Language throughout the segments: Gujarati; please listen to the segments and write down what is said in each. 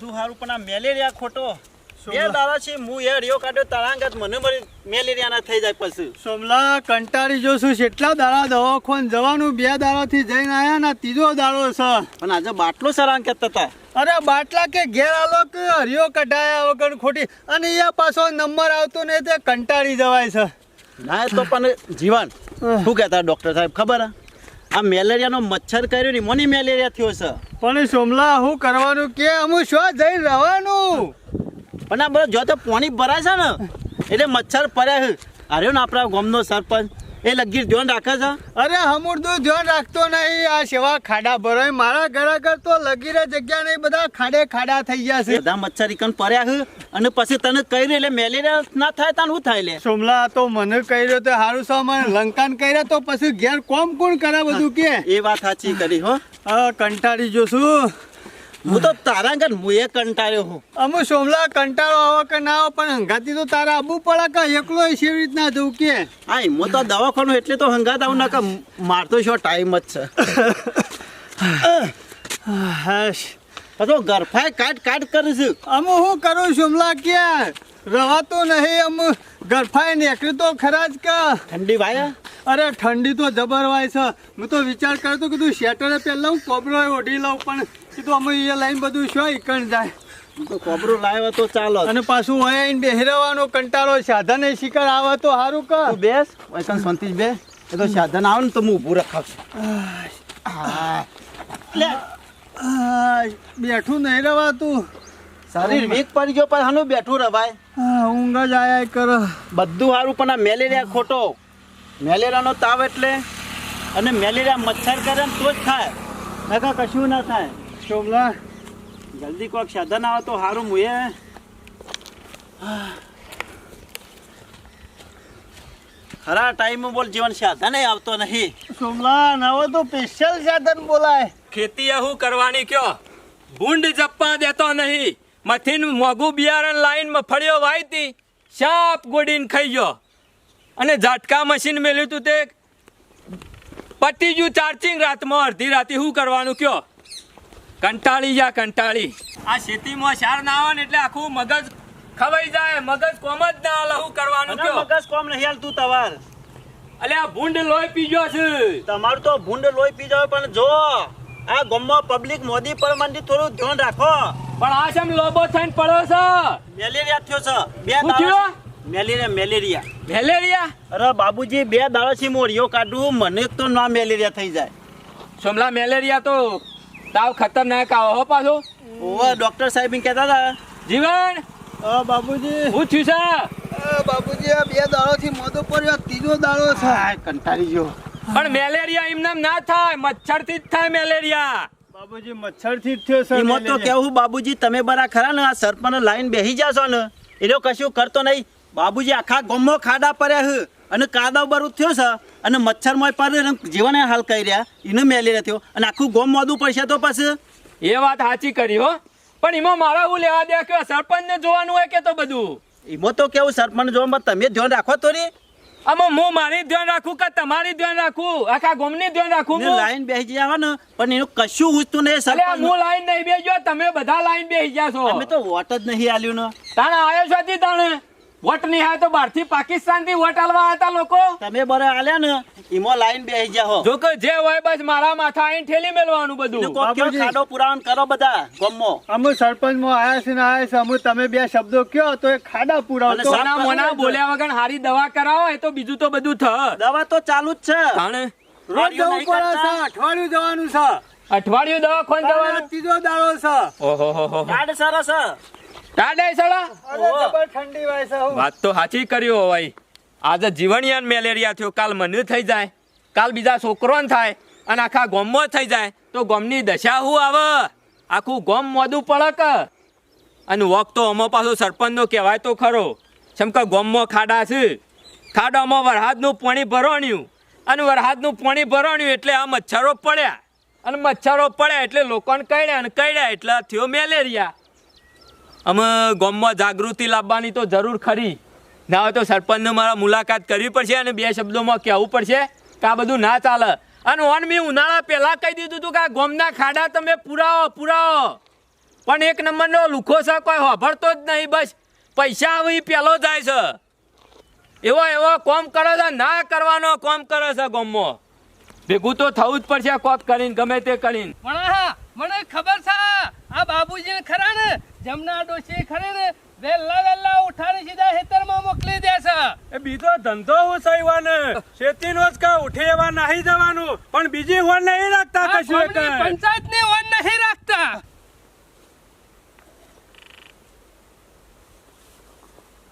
બધું સારું પણ આ મેલેરિયા ખોટો. બે સોમલા- દાડા છે હું એ રિયો કાઢ્યો તળાંગત મને મળી મેલેરિયા ના થઈ જાય પછી. સોમલા કંટાળી જોશું એટલા દાડા દવાખાન જવાનું બે દાડાથી જઈને આયા ને ત્રીજો દાડો છે. પણ આજે બાટલો સરાંગ કહેતા હતા. અરે બાટલા કે ઘેર આલો કે હરિયો કઢાયા વગર ખોટી. અને અહીંયા પાછો નંબર આવતો ને તે કંટાળી જવાય છે. ના તો પણ જીવન. શું કહેતા ડોક્ટર સાહેબ ખબર હે? આ મેલેરિયાનો મચ્છર કર્યો ને મને મેલેરિયા થયો છે. પણ સોમલા શું કરવાનું કે હું શું જઈ રહેવાનું? પણ આ બધો જો તો પાણી ભરાય છે ને એટલે મચ્છર પડ્યા છે. અરે ને આપણા ગામનો સરપંચ એ લગીર ધ્યાન રાખે છે? અરે હમુરદું ધ્યાન રાખતો નહીં. આ સેવા ખાડા ભરાય. મારા ઘર તો લગીર જગ્યા નહીં. બધા ખાડે ખાડા થઈ ગયા છે. બધા મચ્છર ઇકન પર્યા છે અને પછી તને કહી રહ્યો એટલે મેલેરિયા ના થાય તાન શું થાય લે? સોમલા તો મને કહી રહ્યો તો સારું છે. મને લંકાન કર્યા તો પછી ઘેર કોમ કોણ કરે બધું કે? એ વાત સાચી કરી હો. હા કંટાળી જોશું હું તો તારા ઘર મુએ કંટાળ્યો હું. અમુ સોમલા કંટાળો આવો કે ના આવે પણ હંગાતી તો તારા આબુ પડે કે એકલો એવી રીતના જવું કે? હા હું તો દવાખાનું એટલે તો હંગાત આવું ના કે મારતો છો ટાઈમ જ છે. હશ. તો ગરફાય કાટ કાટ કરું છું. અમુ હું કરું સોમલા કે? રવાતો નહીં અમુ. ગરફાઈ નીકળી તો ખરા જ કે. ઠંડી વાયા? અરે ઠંડી તો જબર હોય છે. હું તો વિચાર કરતો કીધું શેટરે પહેલા હું કોબરો ઓઢી લઉં પણ કીધું અમે એ લાઈન બધું શું ઈકણ જાય? તો કોબરો લાવ્યો તો ચાલો. અને પાછું હોય આઈને બેહરવાનો કંટાળો એ શિકાર આવે તો સારું કર. બેસ વૈકન સંતીશ બે એ તો સાધન આવે ને તો હું ઊભું લે. બેઠું નહીં રવાતું. શરીર વીક પડી ગયો પણ હાનું બેઠું રવાય. ઊંઘ જ આયા કર. બધું સારું પણ આ મેલેરિયા ખોટો. મેલેરિયાનો તાવ એટલે અને મેલેરિયા મચ્છર કરે તો જ થાય. નકા કશું ના થાય. સોમલા જલ્દી કોઈક સાધન આવે તો સારું મુએ ખરા ટાઈમ બોલ જીવન સાધન આવતો નહીં. સોમલા નવો તો સ્પેશિયલ સાધન બોલાય. ખેતી હું કરવાની કયો? ભૂંડ જપ્પા દેતો નહીં. મથીન મોગું બિયારણ લાઈન મફળીઓ વાયતી. સાપ ગોડીને ખાઈ ગયો. અને ઝાટકા મશીન મેલ્યું હતું તે પતી ગયું ચાર્જિંગ રાતમાં અડધી રાતે શું કરવાનું કયો? કંટાળી જા કંટાળી. આ ખેતીમાં સાર ના આવે ને એટલે આખું મગજ ખવાઈ જાય મગજ કોમ જ ના હાલે શું કરવાનું કયો? મગજ કોમ નહીં હાલતું તમાર. અલે આ ભૂંડ લોહી પીજો છે. તમારું તો ભૂંડ લોહી પી જાવ પણ જો આ ગામમાં પબ્લિક મોદી પર મંડી થોડું ધ્યાન રાખો. પણ આ છે લોબો થઈને પડો છે? મેલેરિયા થયો છે. બે દાડા? Malaria malaria. મેલેરિયા? અરે બાબુજી બે દાડાથી મોરિયો કાઢું મને તો ના મેલેરિયા થઈ જાય. સોમલા મેલેરિયા તો તાવ ખતરનાક આવો હો પાછો. ઓવે ડોક્ટર સાહેબ એમ કહેતા હતા. જીવન? અ બાબુજી. હું થયું છે? બાબુજી આ બે દાડોથી મોદો પડ્યો ત્રીજો દાડો છે. કંટાળી ગયો. પણ મેલેરિયા એમને ના થાય મચ્છરથી જ થાય મેલેરિયા. બાબુજી મચ્છરથી જ થયો સર એમાં તો કેવું બાબુજી તમે બરા ખરા ને આ સરપંચ લાઈન બેસી જાશો ને. એ કશું કરતો નહીં. બાબુજી આખા ગામમાં ખાડા પડ્યા છે અને કાદવ બરું થયો છે. અને મચ્છરમાં પર જીવન હાલ કરી રહ્યા. એને મેલી રહ્યો અને આખું ગોમ મોદું પડશે તો પછી. એ વાત સાચી કરી હો. પણ એમાં મારા હું લેવા દે કે સરપંચ ને જોવાનું હોય કે તો બધું? એમાં તો કેવું સરપંચ જોવામાં તમે ધ્યાન રાખો તો રે. આમાં હું મારી ધ્યાન રાખું કે તમારી ધ્યાન રાખું? આખા ગોમની ધ્યાન રાખું હું? લાઈન બેસી જાય ને. પણ એનું કશું ઉચતું નહીં સરપંચ. હું લાઈન નહીં બેસી તમે બધા લાઈન બેસી ગયા છો અમે તો વોટ જ નહીં આલ્યું ને. તાણે આવ્યો છો તાણે? વોટ નહીં તો બહારથી પાકિસ્તાનથી વોટ આલવા હતા લોકો. તમે બરા આલ્યા ને ઈમો લાઈન બેહી જાઓ જો કે જે હોય બસ મારા માથા આઈને ઠેલી મેલવાનું બધું. કોક કયો ખાડો પુરાણ કરો બધા ગમમો અમે સરપંચમાં આયા છે ને આયા છે અમે તમે બે શબ્દો કયો તો એ ખાડા પુરાવ તો સોના મોના બોલ્યા વગર હારી દવા કરાવો એ તો બીજું તો બધું થ. દવા તો ચાલુ જ છે. તાણે? રોજ જવું પડે છે. અઠવાડિયું જવાનું છે. અઠવાડિયું દવા ખોન જવાનું? ત્રીજો દાડો છે. ઓહો હો હો સરસ છે. ટાડે સળા. અરે ઠંડી. વાત તો સાચી કર્યો ભાઈ. આજે જીવણિયાન મેલેરિયા થયો કાલ મને થઈ જાય કાલ બીજા છોકરોને થાય અને આખા ગોમમાં થઈ જાય તો ગોમની દશા શું આવે? આખું ગોમ મોદું પડક અને વોક તો અમો પાછો સરપંચનો કહેવાય તો ખરો. જેમ કે ગોમમાં ખાડા છે ખાડામાં વરસાદનું પાણી ભરણ્યું. અને વરસાદનું પાણી ભરણ્યું એટલે આ મચ્છરો પડ્યા. અને મચ્છરો પડ્યા એટલે લોકોને કડ્યા અને કડ્યા એટલે થયો મેલેરિયા. અમે ગામમાં જાગૃતિ લાવવાની તો જરૂર ખરી. ના હોય તો સરપંચને મારા મુલાકાત કરવી પડશે અને બે શબ્દોમાં કહેવું પડશે કે આ બધું ના ચાલે. અને ઓન મેં ઉનાળા પહેલાં કહી દીધું હતું કે આ ગોમના ખાડા તમે પુરાવો પુરાવો. પણ એક નંબરનો લુખો છે, કોઈ હોભળતો જ નહીં, બસ. પૈસા આવી પહેલો જાય છે. એવો એવો કોમ કરે છે, ના કરવાનો કોમ કરે છે ગમો ભેગું તો થવું જ પડશે, કોક કરીને, ગમે તે કરીને. મને ખબર છે આ બાબુજી ખરા ને? જમના ડોશી ખરે ને? વેલા વેલા ઉઠાડી સીધા ખેતરમાં મોકલી દે છે. એ બીજો ધંધો હું સહીવાને. શેતીનો જ કા ઉઠે એવા નહીં જવાનું. પણ બીજી હોન નહીં રાખતા કશું ગામની એક પંચાયતની ઓન નહીં રાખતા.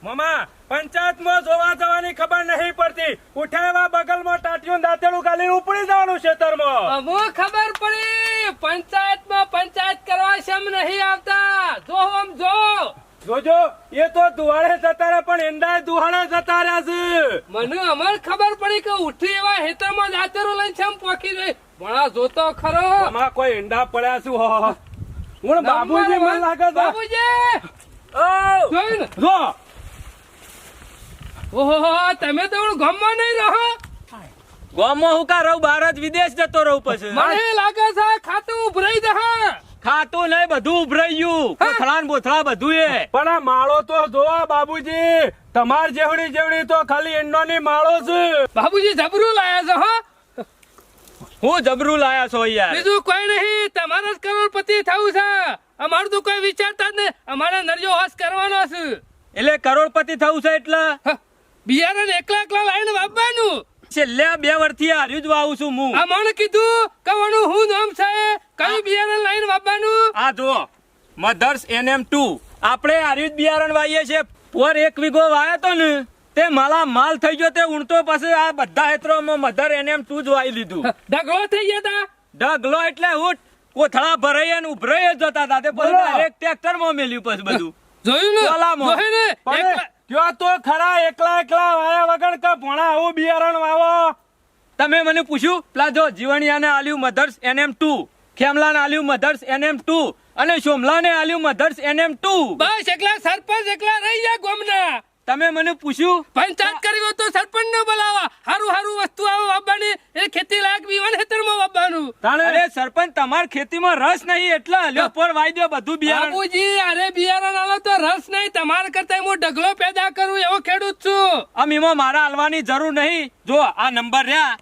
મામા પંચાયતમાં જોવા જવાની ખબર નહીં પડતી. ઉઠાવ્યા બગલમાં ટાટિયું દાંતેલું ગાલી ઉપડી જવાનું ખેતરમાં. હું ખબર પડી. પંચાયતમાં પંચાયત કરવા શેમ નહીં આવતા? જો આમ જો. જોજો એ તો દુહાડે જતા રહ્યા પણ એંડા દુહાડે જતા રહ્યા છે. મને અમર ખબર પડી કે ઉઠી એવા હેતરમાં દાતરો લઈને શેમ પોકી જઈ ભણા જોતો ખરો. આમાં કોઈ ઈંડા પડ્યા છું હું બાબુજી મને લાગે બાબુજી! જો! ઓહો તમે તો ગામમાં નહીં રહો. ગામમાં હું કા રહું? બહાર જ વિદેશ જતો રહું પછી. મને લાગે છે ખાતું ઉભરાઈ જશે. ખાતું નહીં બધું ઉભરાઈ ગયું. કોથળા બોથળા બધું એ. પણ આ માળો તો જોવા બાબુજી તમાર જેવડી જેવડી તો ખાલી એનો માળો છે. બાબુજી જબરું લાયા છે હો? હું જબરું લાયા છો યાર? બીજું કોઈ નહીં તમારા જ કરોડપતિ થવું છે. અમારું તો કોઈ વિચારતા જ નહીં. અમારે નરજો હાસ કરવાનો છે. એટલે કરોડપતિ થવું છે એટલે? બિયારણ એકલા એકલા લાઈને વાપવાનું છેલ્લે બે વર્ષથી હાર્યું જ વાવું છું હું. આ મને કીધું કવાનું હું નામ છે? કયું બિયારણ લાઈને વાપવાનું આ જુઓ મધર્સ એનએમ ટુ આપણે આર્યુદ બિયારણ વાવીએ છીએ. પોર એક વીઘો વાયો તો ને તે માલા માલ થઈ ગયો તે ઉણતો પછી આ બધા હેતરોમાં મધર એનએમ ટુ જ વાવી લીધું. ઢગલો થઈ ગયા તા? ઢગલો એટલે હું કોથળા ભરાઈ અને ઉભરાઈ જ જતા હતા તે પછી. ડાયરેક્ટ ટ્રેક્ટરમાં મેલ્યું પછી બધું. જોયું ને. જોયું ને? કયો તો ખરા એકલા એકલા વાયા વગર કે ભણા આવું બિયારણ વાવો? તમે મને પૂછ્યું પેલા જો જીવણિયાને આલ્યું મધર્સ એનએમ ટુ. ખેમલાને આલ્યું મધર્સ એનએમ ટુ. અને સોમલાને આલ્યું મધર્સ એનએમ ટુ. બસ એકલા સરપંચ એકલા રહી ગયા ગોમના. તમે મને પૂછ્યું? પંચાયત કરી તો સરપંચ ને બોલાવા હારું હારું વસ્તુ આવો વાપવાની એ ખેતી લાયક બીવાન ખેતરમાં વાપવાનું તાણે અરે સરપંચ તમાર ખેતીમાં રસ નહીં એટલે. લ્યો પર વાઈ દો બધું બિયારણ. બાપુજી અરે બિયારણ આલો તો રસ નહીં. તમારા કરતા હું ઢગલો પેદા કરું એવો ખેડૂત છું. આમ એમાં મારા હાલવાની જરૂર નહીં. જો આ નંબર રહ્યા.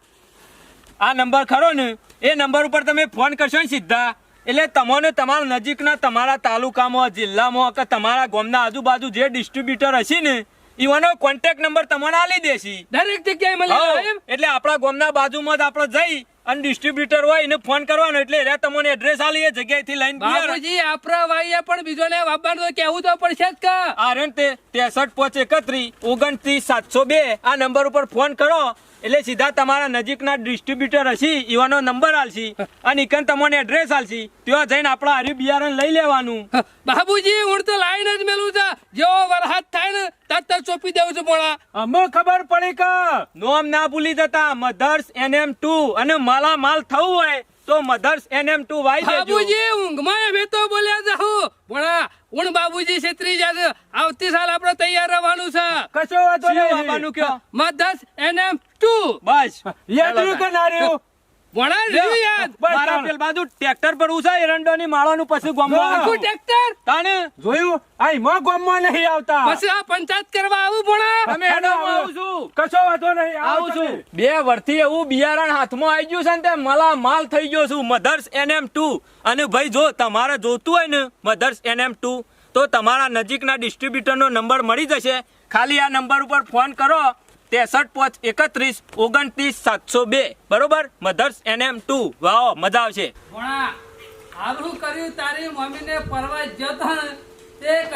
આ નંબર ખરો ને એ નંબર ઉપર તમે ફોન કરશો ને સીધા. એટલે તમને તમારા નજીકના તમારા તાલુકામાં જિલ્લામાં કે તમારા ગામના આજુબાજુ જે ડિસ્ટ્રીબ્યુટર હશે ને ઈવાનો કોન્ટેક્ટ નંબર તમને આલી દેશી. દરેક જગ્યાએ મળી એટલે આપણા ગામના બાજુમાં જ આપણે જઈ અને ડિસ્ટ્રીબ્યુટર હોય એને ફોન કરવાનો. એટલે એ તમને એડ્રેસ આલી એ જગ્યાએથી લઈને બાપુજી આપણા વાઈએ પણ બીજોને વાપરવાનું તો કેવું તો પડશે જ કા. આરંતે તે ત્રેસઠ પાંચ એકત્રીસ ઓગણત્રીસ સાતસો બે. આ નંબર ઉપર ફોન કરો. એટલે સીધા તમારા નજીકના ડિસ્ટ્રીબ્યુટર હશે ઈવાનો નંબર આલશી અને ઇકન તમને એડ્રેસ આલશી. ત્યાં જઈને આપણા હરી બિયારણ લઈ લેવાનું. બાબુજી હું તો લાઈન જ મેલું છે. જેવો વરસાદ થાય ને તરત ચોપી દેવું છું પોણા. અમે ખબર પડી કે નોમ ના ભૂલી જતા મધર્સ એનએમ ટુ અને માલા માલ થવું હોય તો મધર્સ એનએમ ટુ વાઈ દેજો. બાબુજી ઊંઘમાં બે તો બોલ્યા જાઉં પણ ઉણ બાબુજી છેત્રી જશે. આવતી સાલ આપણે તૈયાર રહેવાનું છે. કશો વાંધો નહીં મધસ એનએમ ટુ બસ. યાદ રહ્યું કે ના રહ્યું? ભણા રહ્યું યાદ. બસ મારા તાણ. પેલ બાજુ ટ્રેક્ટર પર ઉસાય એરંડોની માળાનું પછી ગોમવા ટ્રેક્ટર? તાને? જોયું? આ એમાં ગામમાં નહીં આવતા. પછી આ પંચાયત કરવા આવું ભણા? તમે આવું. છું. કશો વાંધો નહીં આવું છું. બે વર્ષથી એવું બિયારણ હાથમાં આવી ગયું છે ને તે માલા માલ થઈ ગયો છું મધર્સ એનએમ ટુ. અને ભાઈ જો તમારે જોતું હોય ને મધર્સ એનએમ ટુ તો તમારા નજીકના ડિસ્ટ્રીબ્યુટરનો નંબર મળી જશે. ખાલી આ નંબર ઉપર ફોન કરો. ત્રેસઠ પોચ એકત્રીસ ઓગણત્રીસ સાતસો બે. બરોબર? મધર્સ એનએમ ટુ વાહ મજા આવશે. ભણા કર્યું તારી મમ્મીને પરવા જતો તે એક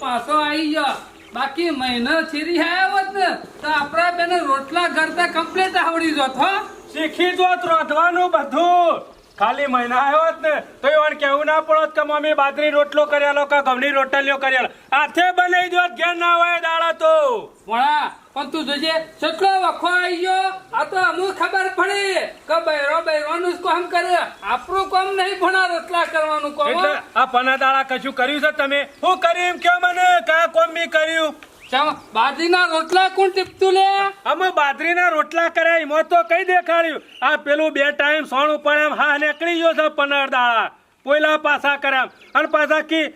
પાછો આવી ગયો. બાકી મહિનો છીરી આવ્યો હોત ને તો આપણા બેને રોટલા કરતા કમ્પ્લીટ આવડી જોત હો. શીખી રોધવાનું બધું. ખાલી મહિના આવ્યો ને તો એવાને કેવું ના પડત કે મમ્મી બાજરી રોટલો કરેલો કે ઘઉંની રોટલીઓ કરેલો હાથે બનાવી દો ઘેર ના હોય દાડા તો. ભણા પણ તું જોજે કેટલો વખો આવી ગયો. આ તો અમુક ખબર પડી કે બૈરો બૈરોનું જ કામ કરે. આપણું કામ નહીં ભણા રોટલા કરવાનું કામ એટલે આ પનાદાળા કશું કર્યું છે તમે? હું કર્યું એમ મને? કયા કોમ બી કર્યું? બાજરીના રોટલા કોણ ટીપતું લે? અમે બાજરીના રોટલા કર્યા એમાં તો કઈ દેખાડ્યું? આ પેલું બે ટાઈમ સોણ ઉપર એમ હા નીકળી ગયો છે પનર દાળા પોયલા પાછા કર્યા. અને પાછા કી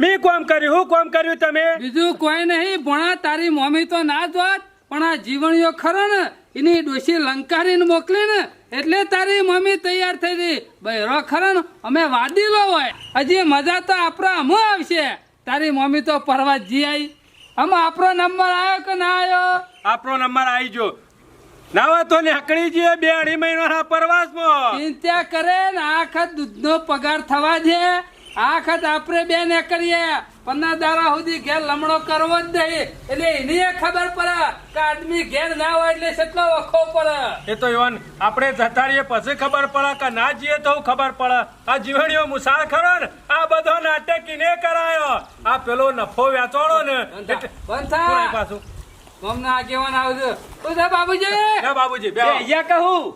મી કોમ કર્યું? હું કોમ કર્યું તમે? બીજું કોઈ નહીં ભણા તારી મમ્મી તો ના જોત પણ આ જીવણીઓ ખરો ને એની ડોશી લંકારીને મોકલી ને એટલે તારી મમ્મી તૈયાર થઈ ગઈ. બહેરો ખરો ને અમે વાદીલો હોય હજી મજા તો આપણો અમો આવશે. તારી મમ્મી તો પરવા જી આવી આમ આપણો નંબર આવ્યો કે ના આવ્યો આપણો નંબર આવી જો નાવા તો નીકળી જઈએ બે અઢી મહિનાના પ્રવાસમાં. ચિંતા કરે ને આખા દૂધનો પગાર થવા દે. આ ખત આપણે બે ને કરીએ. પંદર દાડા સુધી ઘેર લમણો કરવો જ નહીં. એટલે એની એ ખબર પડે કે આદમી ઘેર ના હોય એટલે કેટલો વખો પડે. એ તો ઈવન આપણે જતા રહીએ પછી ખબર પડે કે ના જઈએ તો ખબર પડે. આ જીવણીઓ મુસાળ ખરો ને? આ બધો નાટક ઇને કરાયો. આ પેલો નફો વેચવાનો ને. પાછું? મમના આગેવાન આવજો. બાબુજી. બાબુજી બે બેહ્યા કહું.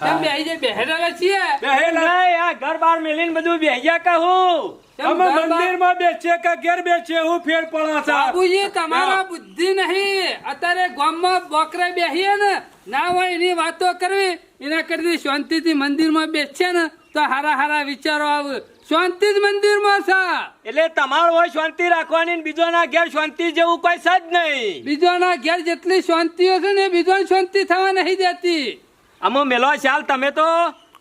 કેમ બેહી જાય? બેહેલા છીએ. બે નહીં આ ઘર બાર મેલીને બધું બેહ્યા કહું કેમ અમે ઘર બહાર- મંદિરમાં બેસીએ કે ઘેર બેસીએ હું ફેર પડે છે બાબુજી તમારા બુદ્ધિ નહીં. અત્યારે ગામમાં બોકરે બેહીએ ને ના હોય એની વાતો કરવી એના કરતી શાંતિથી મંદિરમાં બેસીએ ને તો હારા હારા વિચારો આવે. શાંતિ જ મંદિરમાં છે એટલે તમારો હોય શાંતિ રાખવાની ને બીજોના ઘેર શાંતિ જેવું કોઈ સજ નહીં. બીજોના ઘેર જેટલી શાંતિઓ છે ને બીજો શાંતિ થવા નહીં દેતી. અમો મેલો શાલ તમે તો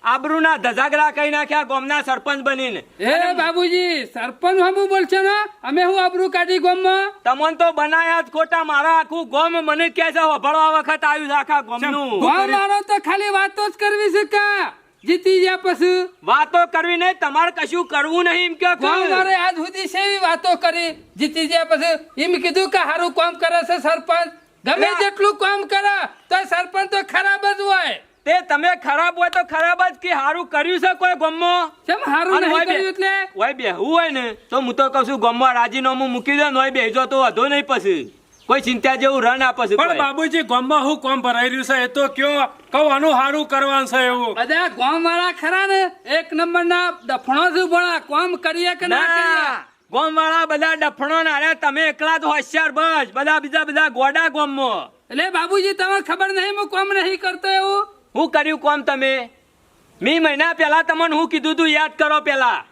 આબરૂના ધજાગરા કહી નાખ્યા ગોમના સરપંચ બનીને. હે બાબુજી સરપંચ હમુ બોલશો ને? અમે હું આબરૂ કાઢી ગામમાં? તમોન તો બનાયા જ ખોટા મારા આખું ગોમ મને કે છે વભળવા વખત આવ્યું આખા ગોમનું. ગોમ મારો તો ખાલી વાતો જ કરવી છે કા? જીતી ગયા પછી? વાતો કરવી નહીં તમારે કશું કરવું નહીં એમ કે? વાળે આજ સુધી સેવી વાતો કરી? જીતી ગયા પછી એમ કીધું કે હારું કામ કરે છે સરપંચ. ગમે જેટલું કામ કરે તો સરપંચ તો ખરાબ જ હોય. તે તમે ખરાબ હોય તો ખરાબ જ કે સારું કર્યું છે કોઈ ગમો? કેમ હારું નહીં હોય કર્યું એટલે? હોય બેહવું હોય ને તો હું તો કહું છું ગોમમાં રાજીનામું મૂકી દે હોય બેહજો તો વધો નહીં પછી. કોઈ ચિંતા જેવું રન આપે છે પણ બાબુજી ગોમમાં હું કોમ ભરાઈ રહ્યું છે? એ તો કયો કહું આનું સારું કરવાનું છે એવું. અરે ગોમ વાળા ખરા ને? એક નંબર ના ડફણો છું ભણા કોમ કરીએ કે ના કરીએ? ગોમ વાળા બધા ડફણો ના તમે એકલા તો હોશિયાર બસ. બધા બીજા બધા ગોડા ગોમમાં એટલે બાબુજી તમને ખબર નહીં હું કોમ નહીં કરતો એવું? હું કર્યું કોમ તમે? મી મહિના પહેલા તમને હું કીધું તું યાદ કરો પેલા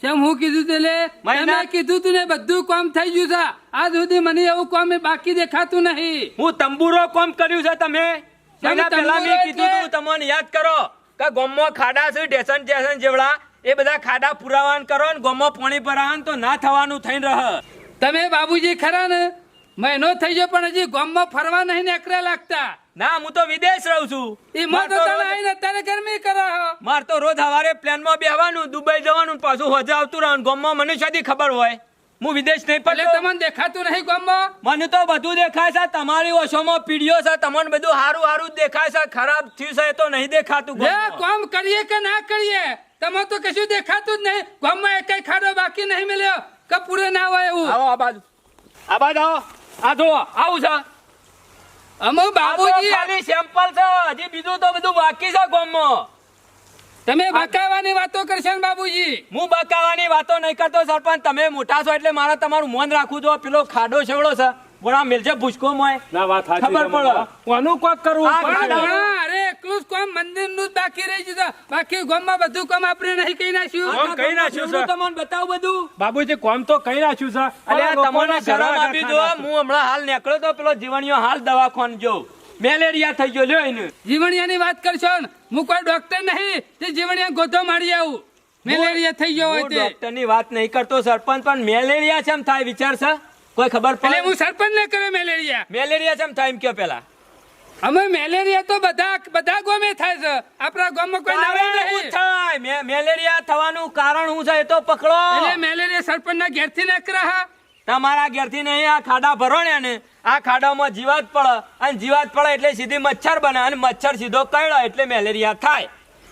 શેમ હું કીધું તે મહિના- કીધું તું ને બધું કોમ થઈ ગયું છે. આજ સુધી મને એવું કોમ બાકી દેખાતું નહીં. હું તંબુરો કોમ કર્યું છે તમે? મહિના પહેલા મેં કીધું? તું તમને યાદ કરો. કે ગોમમાં ખાડા છે ડેસન ટેશન જેવડા. એ બધા ખાડા પુરાવાન કરો ને ગોમમાં પાણી ભરાવાન તો ના થવાનું થઈને રહ. તમે બાબુજી ખરા ને? મહિનો થઈ ગયો પણ હજી ગોમમાં ફરવા નહીં નીકળ્યા લાગતા. ના હું તો વિદેશ રહું છું. માર મત તો તમે આઈને તારે ગરમી કરે છો. માર તો રોજ સવારે પ્લેનમાં બેહવાનું દુબઈ જવાનું પાછું હોજે આવતું રહેવાનું ગોમમાં મને શાદી ખબર હોય. હું વિદેશ નહીં એટલે તમને દેખાતું નહીં ગામમાં? મને તો બધું દેખાય છે તમારી ઓછોમાં પીડીઓ છે તમને બધું હારું હારું દેખાય છે ખરાબ થયું છે એ તો નહીં દેખાતું લે કામ કરીએ કે ના કરીએ? તમે તો કશું દેખાતું જ નહીં. ગામમાં એક ખાડો બાકી નહીં મળ્યો. કે પૂરે ના હોય એવું. આવો આ બાજુ. આ બાજુ આવો. આ જો આવું છે. અમે બાબુજી. ખાલી સેમ્પલ છે. હજી બીજું તો બધું બાકી છે ગામમાં. તમે બકાવાની વાતો કરશો ને બાબુજી. હું બકાવાની વાતો નહીં કરતો સરપંચ. તમે મોટા છો એટલે મારે તમારું મન રાખવું જો પેલો ખાડો છેવડો છે. બોલા મેલજે ભૂસકો મોય ના વાત સાચી ખબર છે પડે. કોનું કોક કરવું અરે એકલું જ કામ મંદિરનું જ બાકી રહી ગયું છે. બાકી ગામમાં બધું કામ આપણે નહીં કહી નાખ્યું. કોમ કઈ નાખ્યું છે? તમને બતાવું બધું. બાબુજી કોમ તો કહી નાખ્યું છે. આ તમને શરમ આપી દો હું હમણાં હાલ નીકળ્યો તો પેલો જીવણીયો હાલ દવાખાન જો મેલેરિયા થઈ ગયો લ્યો એને. જીવણિયાની વાત કરશો ને હું કોઈ ડોક્ટર નહીં તે જીવણિયા ગોધો મારી આવું. મેલેરિયા થઈ ગયો હોય તે. ડોક્ટરની વાત નહીં કરતો સરપંચ પણ મેલેરિયા કેમ થાય વિચાર છે? કોઈ ખબર પડે? હું સરપંચ ને કરે મેલેરિયા. મેલેરિયા કેમ થાય એમ કયો પેલા? અમે મેલેરિયા તો બધા બધા ગોમે થાય છે. આપણા ગામમાં કોઈ નાવે નહીં થાય? મેલેરિયા થવાનું કારણ શું છે એ તો પકડો. એટલે મેલેરિયા સરપંચ ના ઘેરથી નકરા તમારા ઘેરથી નહીં આ ખાડા ભરો ને આ ખાડામાં જીવાત પડે. અને જીવાત પડે એટલે સીધી મચ્છર બને. અને મચ્છર સીધો કરડે એટલે મેલેરિયા થાય.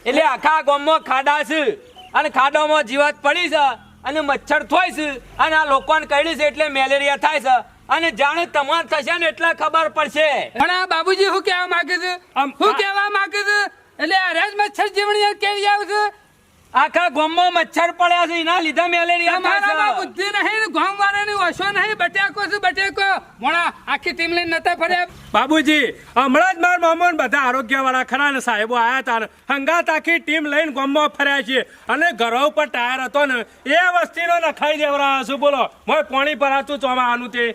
એટલે આખા ગામમાં ખાડા છે. અને ખાડામાં જીવાત પડી છે. અને મચ્છર થોય છે. અને આ લોકોને કરડી છે એટલે મેલેરિયા થાય છે. અને જાણે તમાર થશે ને એટલે ખબર પડશે. પણ આ બાબુજી શું કહેવા માંગે છે? શું કહેવા માંગે છે? એટલે આ રાજ મચ્છર જીવણી કેવી આવશે આખા ગોમમાં મચ્છર પડ્યા છે એના લીધે મેલેરિયા તમારામાં બુદ્ધિ નહીં ગોમ વાળા ની ઓછો નહીં બટેકો છે બટેકો. મોણા આખી ટીમ લઈને નતા ફર્યા. બાબુજી હમણાં જ માર મામા બધા આરોગ્ય વાળા ખરા ને સાહેબો આયા તા હંગાત આખી ટીમ લઈને ગોમમાં ફર્યા છે અને ઘરો ઉપર ટાયર હતો ને. એ વસ્તીનો નખાઈ દેવરા છું બોલો. મોય પાણી ભરાતું આનું તે.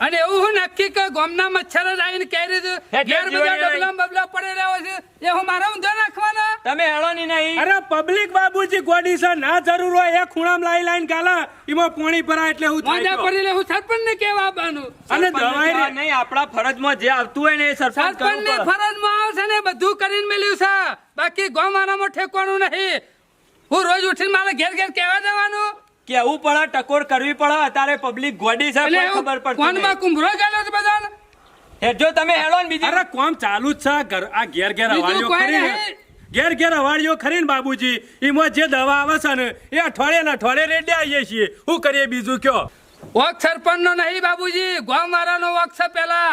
અને એવું હું નક્કી કે ગોમના મચ્છર જ આવીને કહી દીધું ઘેર બધા ડબલા બબલા પડી રહ્યો છે. એ હું મારા ઊંધો નાખવાના? તમે હેળો ની નહીં. અરે પબ્લિક બાબુજી ગોડી છે ના જરૂર હોય એ ખૂણામાં લાઈ લાઈન ગાલા એમાં પાણી ભરા એટલે હું મોજા થાય પડી લે હું સરપંચ ને કેવા આવવાનું અને દવાઈ નહીં આપણા ફરજમાં જે આવતું હોય ને એ સરપંચ સરપંચની. ફરજમાં આવશે ને બધું કરીને મેલ્યું છે. બાકી ગોમારામાં ઠેકવાનું નહીં. હું રોજ ઉઠીને મારે ઘેર ઘેર કેવા જવાનું. કેવું પડે ટકોર કરવી પડે અત્યારે પબ્લિક ગોડી છે ખબર પડે કોનમાં. કુંભરો ગયેલો છે બધાને? હેઠજો તમે હેલો ને બીજી. અરે કોમ ચાલુ જ છે આ ઘર આ ઘેર ઘેર અવાડીઓ ખરી ઘેર ઘેર અવાડીઓ ખરી ને બાબુજી. એમાં જે દવા આવે છે ને એ અઠવાડિયે ને અઠવાડિયે રેડી આવીએ છીએ. શું કરીએ બીજું કયો? વોક સરપંચ નો નહીં બાબુજી ગોમ વાળાનો વોક છે પેલા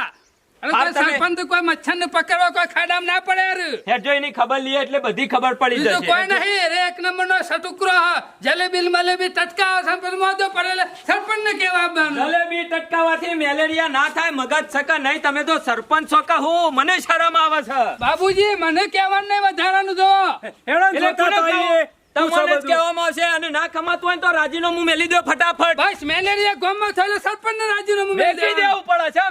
હા, સરપંચ કોઈ મચ્છર ને પકડવા કોઈ ખાડામાં ના પડે યાર. હેઠજો એની ખબર લઈએ એટલે બધી ખબર પડી બીજું કોઈ નહીં રે એક નંબર નો સટુકરો જલેબી મલેબી ટટકાવો સરપંચ મોઢો પડેલે સરપંચ ને કેવા આવવાનું જલેબી ટટકાવાથી મેલેરિયા ના થાય મગજ સકા નહીં તમે તો સરપંચ છો કે હું મને શરમ આવે છે બાબુજી મને કેવાનું નહીં વધારાનું જો હેડો જોતા તો આવીએ. કહો? શું છે તમને જ કહેવામાં આવશે અને ના કમાતું હોય તો રાજીનામું મેલી દો ફટાફટ બસ મેલેરિયા ગોમમાં થયેલો સરપંચ ને રાજીનામું મેલી. દેવું પડે છે.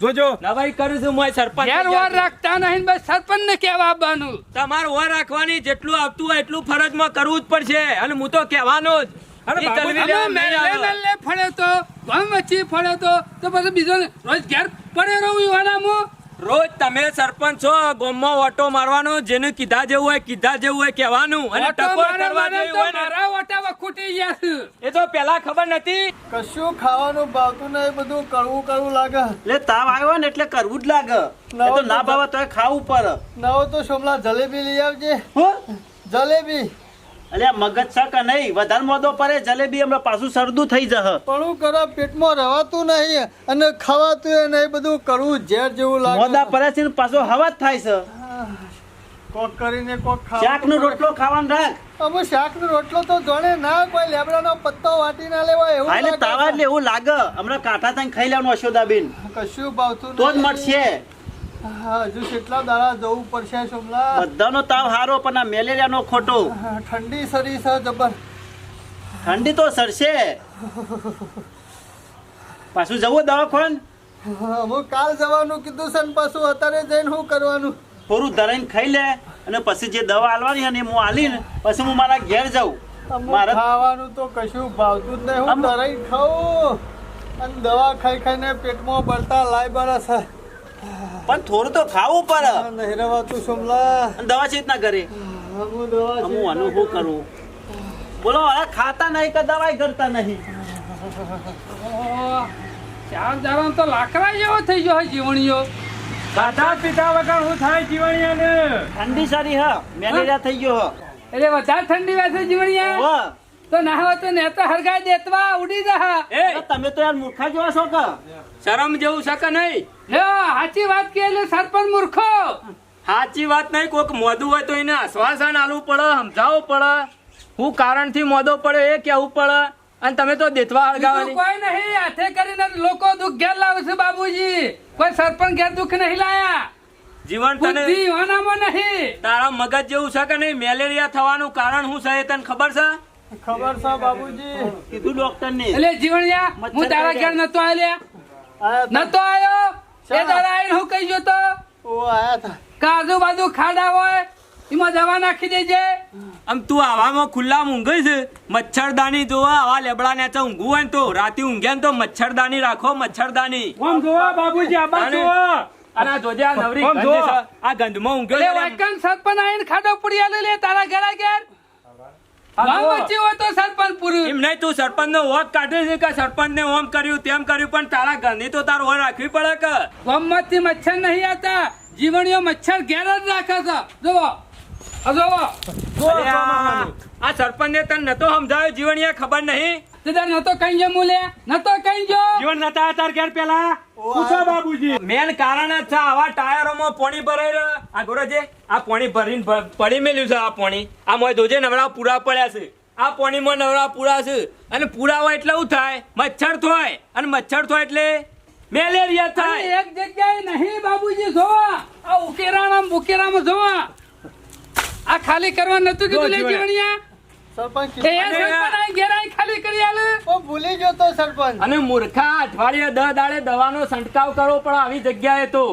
જોજો. નવાઈ કરું છું મોય સરપંચ ઘેર વાર રાખતા નહીં બસ સરપંચ ને કેવા આવવાનું તમારે ઓર રાખવાની જેટલું આવતું હોય એટલું ફરજમાં કરવું જ પડશે. અને હું તો કહેવાનો જ. અરે તલવી મેલે. મેલે ફળે તો ગોમ વચ્ચે ફળે તો તો પછી બીજો રોજ ઘેર પડે રહું યુવાનામાં રોજ તમે સરપંચ છો ગોમમાં ઓટો મારવાનો જેને કીધા જેવું હોય કીધા જેવું હોય કહેવાનું. અને ટકોર કરવા જેવું હોય મારા ઓટા વખૂટી ગયા છે. એ તો પેલા ખબર નથી. કશું ખાવાનું ભાવતું નહીં બધું કરવું કરવું લાગે. એટલે તાવ આવ્યો ને એટલે કરવું જ લાગે. એ તો ના ભાવે તો ખાવું પડે. નવો તો સોમલા જલેબી લઈ આવજે. હું? જલેબી. અલ્યા મગજ છે કે નહીં? વધારે મોદો પડે જલેબી હમણાં પાછું સરદું થઈ જશે. પણ હું કરો પેટમાં રવાતું નહીં અને ખાવાતું નહીં બધું કરવું ઝેર જેવું મોદા પડે છે પાછો હવા જ થાય છે. કોક કરીને કોક શાક નો રોટલો ખાવાનું રાખ. અમે શાક નો રોટલો તો જોડે ના કોઈ લેબડા નો પત્તો વાટી ના લેવાય એવું એટલે તાવા એટલે એવું લાગે. હમણાં કાંઠા થઈને ખાઈ લેવાનું અશોદાબેન કશું ભાવતું તો જ. મળશે. હા, હજુ કેટલા દાડા જવું પડશે સોમલા બધાનો તાવ હારો પણ આ મેલેરિયાનો ખોટો. ઠંડી સરી છે જબર. ઠંડી તો સરશે. પાછું જવું દવાખાન? હા, કાલ જવાનું કીધું છે ને પાછું અત્યારે જઈને શું કરવાનું? થોડું ધરાઈને ખાઈ લે અને પછી જે દવા આલવાની અને હું આલીને પછી હું મારા ઘેર જાઉં. મારે ખાવાનું તો કશું ભાવતું જ નહીં. હું અમુક- ખાઉં. અને દવા ખાઈ ખાઈને પેટમાં બળતા લાય બરસ છે પણ થોડું તો ખાવું પડે. આ નહીં રવાતું સોમલા. દવા છે રીતના કરે હું દવા હું અનુભવ આનું શું કરું? બોલો હવે ખાતા નહીં કે દવાઈ કરતા નહીં? ચાર દાડા તો લાકડા જેવો થઈ ગયો છે જીવણીઓ. ખાતા પીધા વગર હું થાય જીવણિયાને? ઠંડી સારી હા મેલેરિયા થઈ ગયો હ. એટલે વધારે ઠંડી વાસે જીવણીયા? તો ના હોય તો નેતા હરગાઈ દેતવા ઉડી જહા. એ! તમે તો યાર મૂર્ખા જેવા છો કે? શરમ જેવું છે કે નહીં? હે સાચી વાત કે એટલે સરપંચ મૂર્ખો. સાચી વાત નહીં કોક મોદું હોય તો એને આશ્વાસન આલવું પડે સમજાવવું પડે. હું કારણથી મોદો પડે એ કહેવું પડે. અને તમે તો દેતવા હળગાવાની. કોઈ નહીં હાથે કરીને લોકો દુઃખ ઘેર લાવશે છે બાબુજી. કોઈ સરપંચ ઘેર દુઃખ નહીં લાયા. જીવન તને હોનામાં નહીં. તારા મગજ જેવું છે કે નહીં? મેલેરિયા થવાનું કારણ શું છે એ તને ખબર છે? ખબર છે બાબુજી કીધું ડોક્ટર ને એટલે જીવણિયા હું તારા ઘેર નતો આલ્યા નતો આયો? એ તારા આઈને હું કહી જોતો? ઓ આયા તા. કે આજુબાજુ ખાડા હોય એમાં દવા નાખી દેજે. આમ તું આવામાં ખુલ્લા ઊંઘે છે? મચ્છરદાની જોવા આવા લેબડા ને ઊંઘવું હોય ને તો રાતે ઊંઘે ને તો મચ્છરદાની રાખો મચ્છરદાની. ઓમ જોવા બાબુજી આબા જોવા. અને આ જોજે આ નવરી ગંધ આ ગંધમાં ઊંઘે એટલે છે. પણ આઈને ખાડો પડી આલે તારા ઘરે ઘેર. વચ્ચે હોય તો સરપંચ પૂરું. એમ નહીં તું સરપંચ નો વોક કાઢે છે કે સરપંચ ને ઓમ કર્યું તેમ કર્યું પણ તારા ઘરની તો તારો ઓર રાખવી પડે કે? ગામમાંથી મચ્છર નહીં આવતા જીવણીઓ મચ્છર ઘેર જ રાખે છે. જોવો આ જોવો આ આ સરપંચ ને તને નતો સમજાવ્યો જીવણીયા ખબર નહીં? તે નતો કઈ જો મૂલે? નતો કઈ જો જીવન નતા તાર ઘેર પેલા? પૂછો બાબુજી મેન કારણ જ છે આવા ટાયરોમાં પાણી ભરાઈ રહ્યો. આ ગોરો આ પાણી ભરીને પડી મેલ્યું છે આ પાણી. આ મોય જોજે નવડા પૂરા પડ્યા છે. આ પાણીમાં નવરા પૂરા છે. અને પૂરા હોય એટલે શું થાય? મચ્છર થાય અને મચ્છર થાય એટલે મેલેરિયા થાય. એક જગ્યાએ નહીં બાબુજી જોવા. આ ઉકેરામાં ઉકેરામાં જોવા. આ ખાલી કરવા નતું કીધું લે જીવણિયા સરપંચ. એ સરપંચ અહીં ખાલી કરી આલે. ઓ ભૂલી ગયો તો સરપંચ. અને મૂર્ખા અઠવાડિયે દહ દાડે દવાનો છંટકાવ કરવો પડે આવી જગ્યાએ તો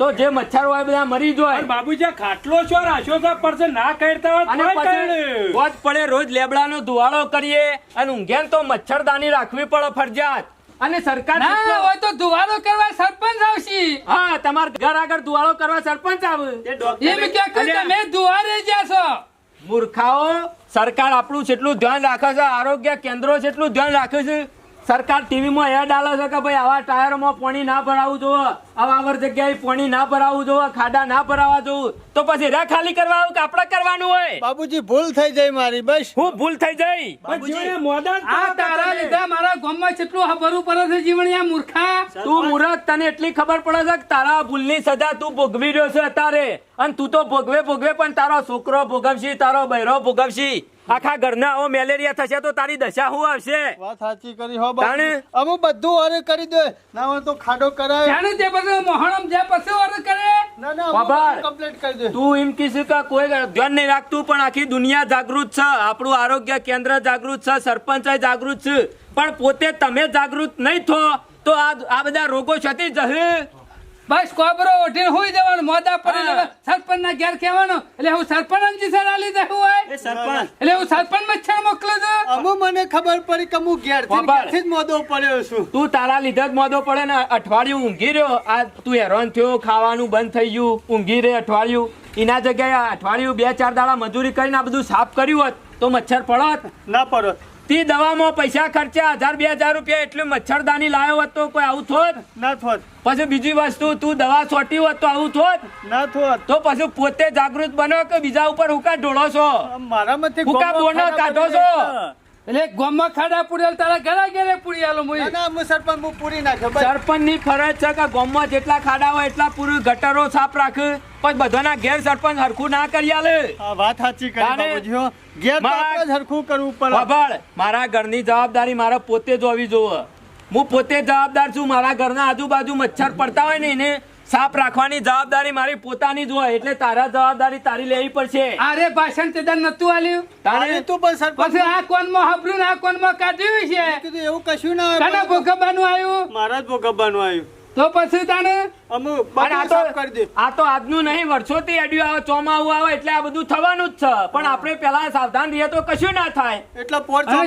તો જે મચ્છર હોય બધા મરી જાય. બાબુજી ખાટલો છો રાશો તો પડશે ના કરતા હોત અને તોય પછી કરે. રોજ પડે રોજ લેબડાનો ધુવાળો કરીએ અને ઊંઘે તો મચ્છરદાની રાખવી પડે ફરજિયાત. અને સરકાર ના હોય તો ધુવાળો કરવા સરપંચ આવશે. હા તમારા ઘર આગળ ધુવાળો કરવા સરપંચ આવે. એમ કે તમે ધુવારે જ્યાં છો. મૂર્ખાઓ સરકાર આપણું જેટલું ધ્યાન રાખે છે આરોગ્ય કેન્દ્રો જેટલું ધ્યાન રાખે છે સરકાર ટીવીમાં એડ આલે છે કે ભાઈ આવા ટાયરમાં પાણી ના ભરાવું જોવો આવા આવર જગ્યાએ પાણી ના ભરાવું જોવો ખાડા ના ભરાવા જોવું તો પછી રે ખાલી કરવા આવું કે આપણે કરવાનું હોય? બાબુજી ભૂલ થઈ જાય મારી બસ. હું ભૂલ થઈ જઈ. જીવણે મોદાન આ તારા લીધા મારા ગામમાં કેટલું ભરવું પડે છે જીવણિયા મૂર્ખા? તું મુરત તને એટલી ખબર પડે છે કે તારા ભૂલની સજા તું ભોગવી રહ્યો છે અત્યારે. અને તું તો ભોગવે ભોગવે પણ તારો છોકરો ભોગવશી તારો બૈરો ભોગવશી. આખા ઘરના આવો મેલેરિયા થશે તો તારી દશા શું આવશે? વાત સાચી કરી હો તાણે? બાબુ બધું વારે કરી દે. ના હોય તો ખાડો કરાય. જાણે તે બધું મોહણમ જે પછી ઓર્ડર કરે? ના ના બાબા કમ્પ્લીટ કરી દે. તું એમ કહીશ કે કોઈ ધ્યાન નહીં રાખતું પણ આખી દુનિયા જાગૃત છે. આપણું આરોગ્ય કેન્દ્ર જાગૃત છે સરપંચ જાગૃત છે. પણ પોતે તમે જાગૃત નહીં થો તો આ આ બધા રોગો છતી જશે? બસ કોબરો ઓઢીને હુઈ જવાનું મોદા પડી સરપંચ ના ઘેર કહેવાનો એટલે હું સરપંચ સલાહ લીધે હું હોય? સરપંચ. એટલે હું સરપંચ મચ્છર મોકલું છું. અમુ મને ખબર પડી કે હું ઘેરથી જ મોદો પડ્યો છું. તું તારા લીધે જ મોદો પડે ને અઠવાડિયું ઊંઘી રહ્યો. આ તું હેરાન થયો ખાવાનું બંધ થઈ ગયું ઊંઘી રહે અઠવાડિયું. એના જગ્યાએ અઠવાડિયું બે ચાર દાડા મજૂરી કરીને આ બધું સાફ કર્યું હોત તો મચ્છર પડત. ના પડો તી દવામાં પૈસા ખર્ચ્યા હજાર બે હજાર રૂપિયા એટલું મચ્છરદાની લાવ્યો હોત તો કોઈ આવું થોત? ના થોત. પછી બીજી વસ્તુ તું દવા છોટી હોત તો આવું થોત? ના થોત. તો પછી પોતે જાગૃત બનો કે બીજા ઉપર હુકા ઢોળો છો? મારામાંથી હુકા બોનો કાઢો છો. એટલે ગોમમાં ખાડા પૂરેલ તારા ઘરે ઘરે પૂરી આલો મુઈ. ના હું સરપંચ હું પૂરી નાખ્યો. સરપંચની ફરજ છે કે ગામમાં જેટલા ખાડા હોય એટલા પૂરું ગટરો સાફ રાખ. પછી બધાના ઘેર સરપંચ હરખું ના કરી આલે. આ વાત સાચી કરી બાબુજીઓ ઘેર તો જ હરખું કરવું પડે. બબળ મારા ઘરની જવાબદારી મારા પોતે જોવી જોવે. હું પોતે જવાબદાર છું મારા ઘરના આજુબાજુ મચ્છર પડતા હોય ને એને સાફ રાખવાની જવાબદારી મારી પોતાની જ હોય એટલે તારા જવાબદારી તારી લેવી પડશે. અરે ભાષણ તે દાન નતું આલ્યું. તારે? તું પણ સરપંચ પછી આ કોનમાં હબરું ને આ કોનમાં કાઢ્યું છે? કીધું એવું કશું ના તને હોય ભોગવવાનું આવ્યું મારા જ ભોગવવાનું આવ્યું તો પછી તાને આ તો આજનું નહીં વર્ષોથી અડ્યું આવે ચોમાવું આવે એટલે આ બધું થવાનું જ છે. પણ આપણે પેલા સાવધાન રહીએ તો કશું ના થાય. એટલે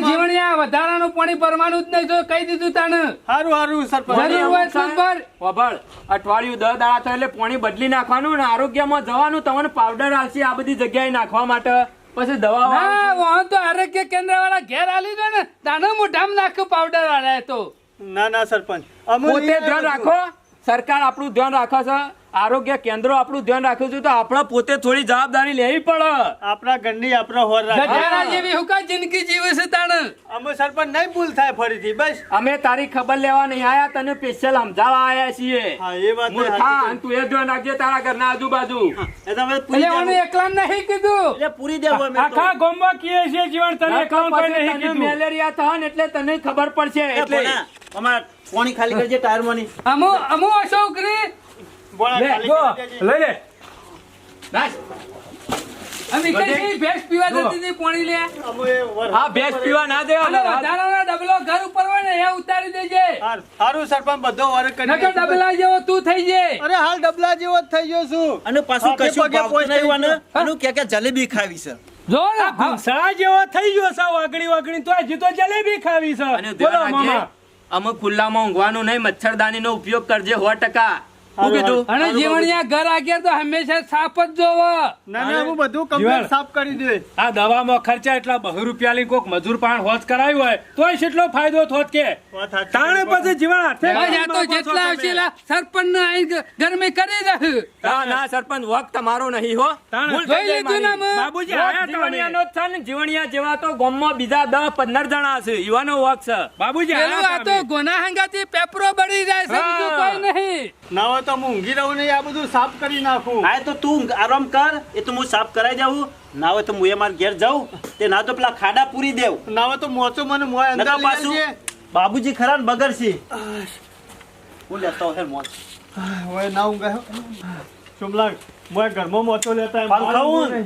જીવન વધારાનું પાણી ભરવાનું જ નહીં જો કહી દીધું તાને સારું સારું સરપંચ. વભળ અઠવાડિયું દસ દાડા થાય એટલે પાણી બદલી નાખવાનું ને આરોગ્યમાં જવાનું તમને પાવડર આવશે આ બધી જગ્યાએ નાખવા માટે. પછી દવા વાહન તો આરોગ્ય કેન્દ્ર વાળા ઘેર આલી દો ને તાને મોઢામાં નાખ્યું પાવડર વાળા તો. ના ના સરપંચ. પોતે ધ્યાન રાખો. સરકાર આપણું ધ્યાન રાખે છે. આરોગ્ય કેન્દ્રો આપણું ધ્યાન રાખ્યું છે તો આપણે પોતે થોડી જવાબદારી લેવી પડે. આપણા ઘરની આપણા હોર રાખે. જેવી હું જિંદગી જીવે છે તાને અમે સરપંચ નહીં ભૂલ થાય ફરીથી બસ. અમે તારી ખબર લેવા નહીં આયા તને સ્પેશિયલ સમજાવવા આયા છીએ. હા એ વાત મૂર્ખા તું એ ધ્યાન રાખજે તારા ઘરના આજુબાજુ. એ તમે પૂરી દેવું એકલા નહીં કીધું. એટલે પૂરી દેવું અમે આખા ગામમાં કીએ છે જીવન તને પછી નહીં કીધું. મેલેરિયા થવા ને એટલે તને ખબર પડશે. એટલે અમાર પાણી ખાલી કરજે ટાયરમાંની. અમુ અમુ અશોક રી. બોલા લે ખાલી જો કરી દેજે. લઈ લે. નાખ. ભેંસ પીવા જતી હતી પાણી લે. અમે એ વર- આ ભેંસ પીવા ના દેવા વધારાનો ડબલો ઘર ઉપર હોય ને એ ઉતારી દેજે. હાર- સરપંચ બધો વર્ક કરી નકર ડબલા જેવો તું થઈ જાય અરે હાલ ડબલા જેવો જ થઈ ગયો છું. અને પાછું કશું ભાવતું નહીં અને કે કે જલેબી ખાવી છે. જો ને જેવો થઈ ગયો સાવ વાગણી વાગણી તો હજી તો જલેબી ખાવી છે. બોલો મામા. અમુક ખુલ્લામાં ઊંઘવાનું નહીં મચ્છરદાનીનો ઉપયોગ કરજે સો ટકા. અને જીવણિયા ઘર આગળ તો હંમેશા સાફ જ જોવો. ના ના હું બધું કમ્પ્લીટ સાફ કરી દે. આ દવામાં ખર્ચા એટલા બહુ રૂપિયા લઈ કોક મજૂર પાણ હોજ કરાયું હોય તોય કેટલો ફાયદો થોત કે. તાણે પછી જીવન હાથે આ તો જેટલા આવશે લા સરપંચ ને અહીં ગરમી કરી દે ના ના સરપંચ વખત તમારો નહીં હો. જોઈ લીધું ને બાબુજી આયા જીવણિયાનો જ છે ને જીવણિયા જેવા તો ગામમાં બીજા દસ પંદર જણા છે યુવાનો વર્ક છે. બાબુજી આ તો તો ગોના હંગાથી પેપરો બળી જાય છે કોઈ નહીં. ના હોય તો હું ઊંઘી રહું નહીં આ બધું સાફ કરી નાખું. હા તો તું આરામ કર એ તો હું સાફ કરાઈ જાઉં ના હોય તો હું એ મારા ઘેર જાઉં તે ના તો પેલા ખાડા પૂરી દેવ. ના હોય તો મોચો મને મોય અંદર પાછું બાબુજી ખરા ને બગડશે. હું લેતો હે મોચ ઓય ના ઊંઘાય શુભલાલ મોય ઘરમાં મોચો લેતા ખાવું ઊંઘું ને?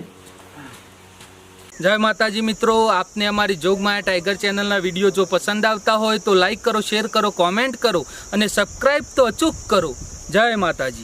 જય માતાજી મિત્રો આપને અમારી જોગમાયા ટાઈગર ચેનલના વીડિયો જો પસંદ આવતા હોય તો લાઈક કરો શેર કરો કોમેન્ટ કરો અને સબસ્ક્રાઈબ તો અચૂક કરો. જય માતાજી.